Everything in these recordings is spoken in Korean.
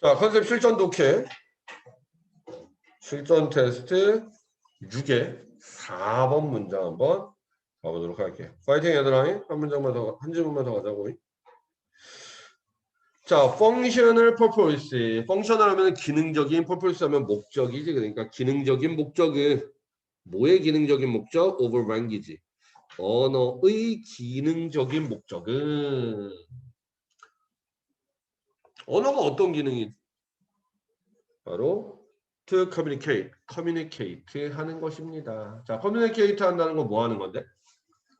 자, 컨셉 실전 독해. 실전 테스트 6의 4번 문장 한번 가보도록 할게요. 파이팅 얘들아. 한 문장만 더, 한 질문만 더 가자고. 자, functional purpose. functional 하면 기능적인, purpose 하면 목적이지. 그러니까 기능적인 목적은 뭐의 기능적인 목적? over language. 언어의 기능적인 목적은 언어가 어떤 기능이 바로 to communicate, communicate 하는 것입니다. 자, communicate 한다는 건 뭐 하는 건데?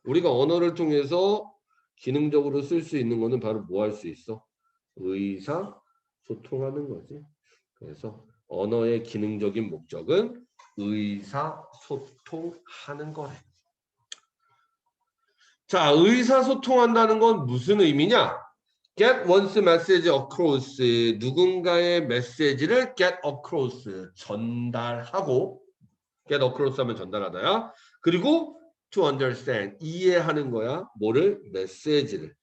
우리가 언어를 통해서 기능적으로 쓸 수 있는 거는 바로 뭐 할 수 있어? 의사 소통하는 거지. 그래서 언어의 기능적인 목적은 의사 소통하는 거래. 자, 의사 소통한다는 건 무슨 의미냐? Get one's message across 누군가의 메시지를 get across 전달하고 get across 하면 전달하다야. 그리고 to understand 이해하는 거야. 뭐를 메시지를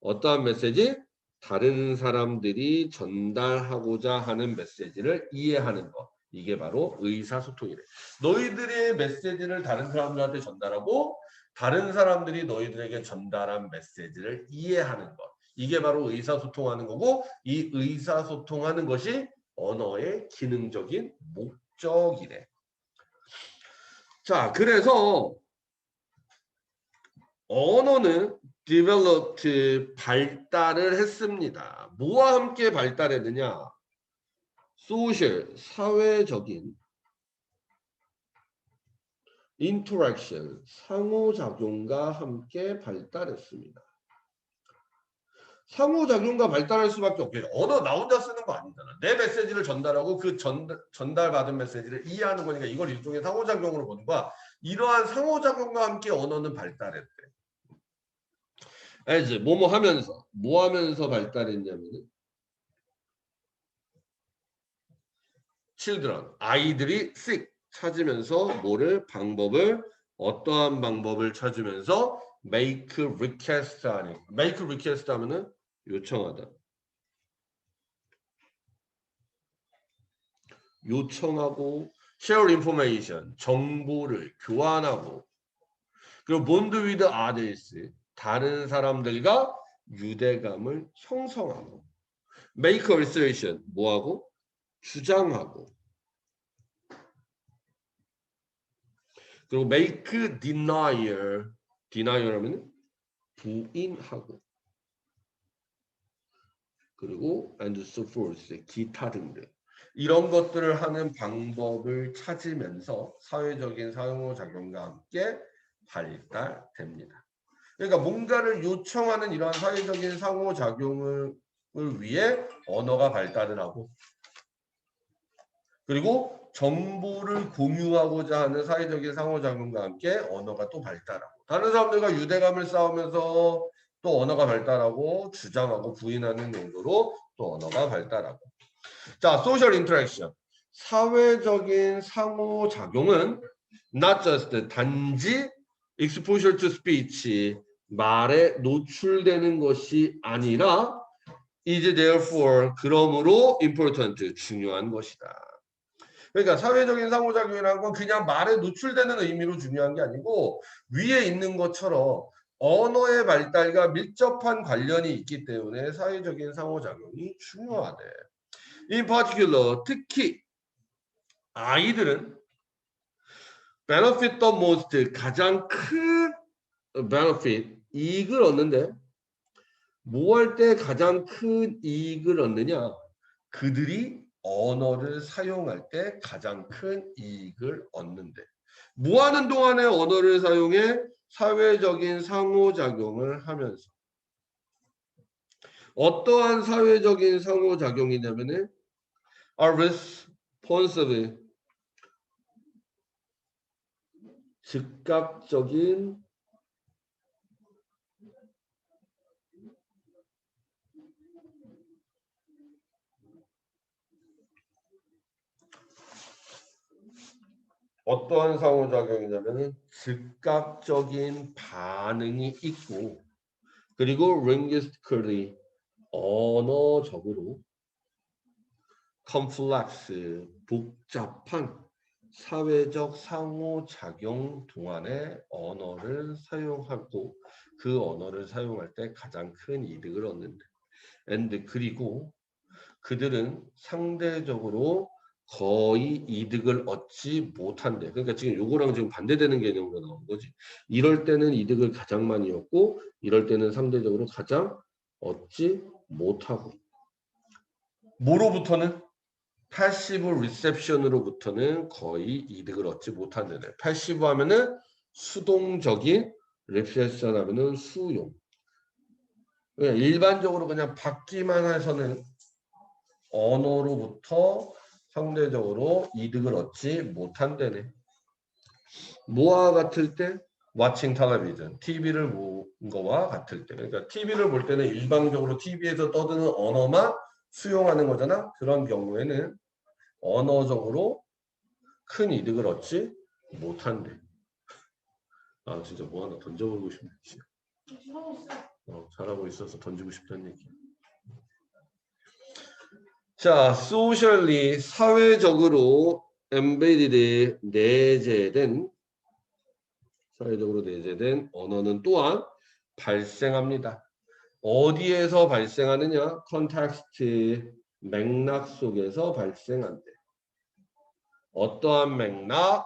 어떠한 메시지? 다른 사람들이 전달하고자 하는 메시지를 이해하는 것. 이게 바로 의사소통이래. 너희들의 메시지를 다른 사람들한테 전달하고 다른 사람들이 너희들에게 전달한 메시지를 이해하는 것. 이게 바로 의사소통하는 거고 이 의사소통하는 것이 언어의 기능적인 목적이래. 자, 그래서 언어는 developed 발달을 했습니다. 뭐와 함께 발달했느냐? social 사회적인 interaction 상호작용과 함께 발달했습니다. 상호작용과 발달할 수밖에 없겠죠. 언어 나 혼자 쓰는 거 아니잖아. 내 메시지를 전달하고 그 전, 전달받은 메시지를 이해하는 거니까 이걸 일종의 상호작용으로 보는 거야. 이러한 상호작용과 함께 언어는 발달했대. as 뭐뭐 하면서 뭐 하면서 발달했냐면은 children 아이들이 seek 찾으면서 뭐를 방법을 어떠한 방법을 찾으면서 make request 하는 make request 하면은 요청하다 요청하고 share information 정보를 교환하고 그리고 bond with others 다른 사람들과 유대감을 형성하고 make assertion 뭐하고 주장하고 그리고 make denial denial 하면 부인하고 그리고 and so forth 기타 등등 이런 것들을 하는 방법을 찾으면서 사회적인 상호작용과 함께 발달됩니다. 그러니까 뭔가를 요청하는 이러한 사회적인 상호 작용을 위해 언어가 발달을 하고 그리고 정보를 공유하고자 하는 사회적인 상호 작용과 함께 언어가 또 발달하고 다른 사람들과 유대감을 쌓으면서 또 언어가 발달하고 주장하고 부인하는 용도로 또 언어가 발달하고 자 소셜 인터랙션 사회적인 상호작용은 not just 단지 exposure to speech 말에 노출되는 것이 아니라 is therefore 그러므로 important 중요한 것이다. 그러니까 사회적인 상호작용이라는 건 그냥 말에 노출되는 의미로 중요한 게 아니고 위에 있는 것처럼 언어의 발달과 밀접한 관련이 있기 때문에 사회적인 상호작용이 중요하대. In particular, 특히 아이들은 benefit the most 가장 큰 benefit 이익을 얻는데 뭐 할 때 가장 큰 이익을 얻느냐? 그들이 언어를 사용할 때 가장 큰 이익을 얻는데 뭐 하는 동안에 언어를 사용해 사회적인 상호작용을 하면서. 어떠한 사회적인 상호작용이냐면은 are responsive 즉각적인 어떠한 상호작용이냐면 즉각적인 반응이 있고 그리고 linguistically 언어적으로 컴플렉스 복잡한 사회적 상호작용 동안에 언어를 사용하고 그 언어를 사용할 때 가장 큰 이득을 얻는다. and 그리고 그들은 상대적으로 거의 이득을 얻지 못한대. 그러니까 지금 요거랑 지금 반대되는 개념으로 나온 거지. 이럴 때는 이득을 가장 많이 얻고 이럴 때는 상대적으로 가장 얻지 못하고. 뭐로부터는? 패시브 리셉션으로부터는 거의 이득을 얻지 못한다네. 패시브 하면은 수동적인 리셉션 하면은 수용. 일반적으로 그냥 받기만 해서는 언어로부터 상대적으로 이득을 얻지 못한다네. 뭐와 같을 때? watching television, TV를 본 거와 같을 때. 그러니까 TV를 볼 때는 일방적으로 TV에서 떠드는 언어만 수용하는 거잖아. 그런 경우에는 언어적으로 큰 이득을 얻지 못한대. 아 진짜 뭐 하나 던져보고 싶네. 어, 잘하고 있어서 던지고 싶다는 얘기. 자, socially 사회적으로 embedded 내재된 사회적으로 내재된 언어는 또한 발생합니다. 어디에서 발생하느냐? 컨텍스트 맥락 속에서 발생한대. 어떠한 맥락?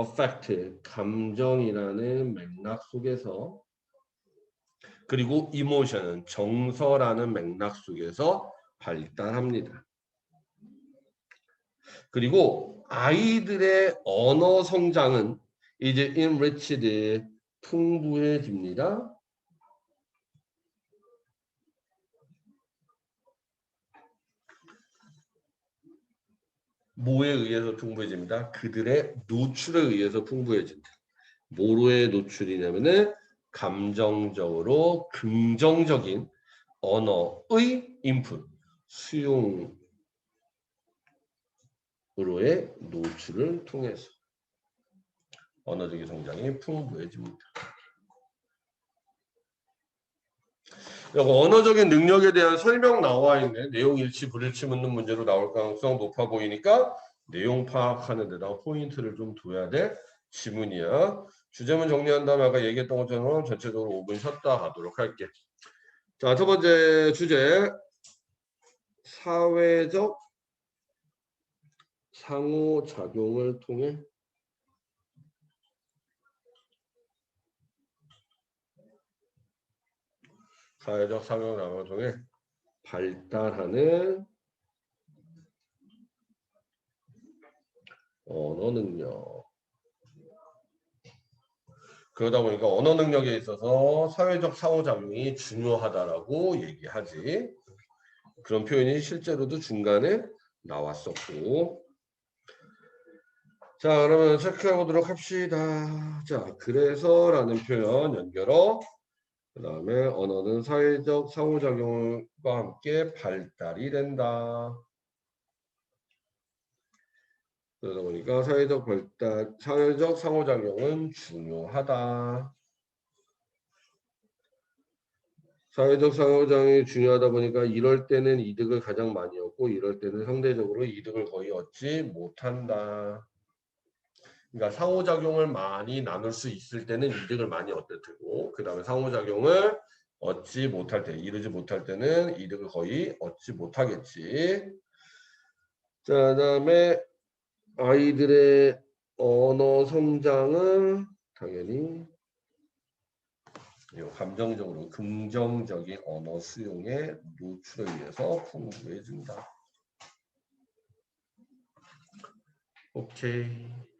affect 감정이라는 맥락 속에서 그리고 emotion은 정서라는 맥락 속에서 발달합니다. 그리고 아이들의 언어 성장은 이제 enriched 풍부해집니다. 뭐에 의해서 풍부해집니다. 그들의 노출에 의해서 풍부해진다. 뭐로의 노출이냐면은 감정적으로 긍정적인 언어의 인풋, 수용으로의 노출을 통해서 언어적인 성장이 풍부해집니다. 언어적인 능력에 대한 설명 나와 있네. 내용 일치 불일치 묻는 문제로 나올 가능성 높아 보이니까 내용 파악하는 데다가 포인트를 좀 둬야 될 지문이야. 주제문 정리한 다음에 아까 얘기했던 것처럼 전체적으로 5분 쉬었다 가도록 할게. 자, 첫 번째 주제. 사회적 상호작용을 통해 사회적 상호작용을 통해 발달하는 언어 능력. 그러다 보니까 언어 능력에 있어서 사회적 상호작용이 중요하다라고 얘기하지. 그런 표현이 실제로도 중간에 나왔었고. 자, 그러면 체크해 보도록 합시다. 자, 그래서 라는 표현 연결어. 그 다음에 언어는 사회적 상호작용과 함께 발달이 된다. 그러다 보니까 사회적 발달, 사회적 상호작용은 중요하다. 사회적 상호작용이 중요하다 보니까 이럴 때는 이득을 가장 많이 얻고 이럴 때는 상대적으로 이득을 거의 얻지 못한다. 그러니까 상호작용을 많이 나눌 수 있을 때는 이득을 많이 얻을 테고 그 다음에 상호작용을 얻지 못할 때, 이루지 못할 때는 이득을 거의 얻지 못하겠지. 자, 그 다음에 아이들의 언어 성장은 당연히 요 감정적으로 긍정적인 언어 수용의 노출에 의해서 풍부해진다. 오케이.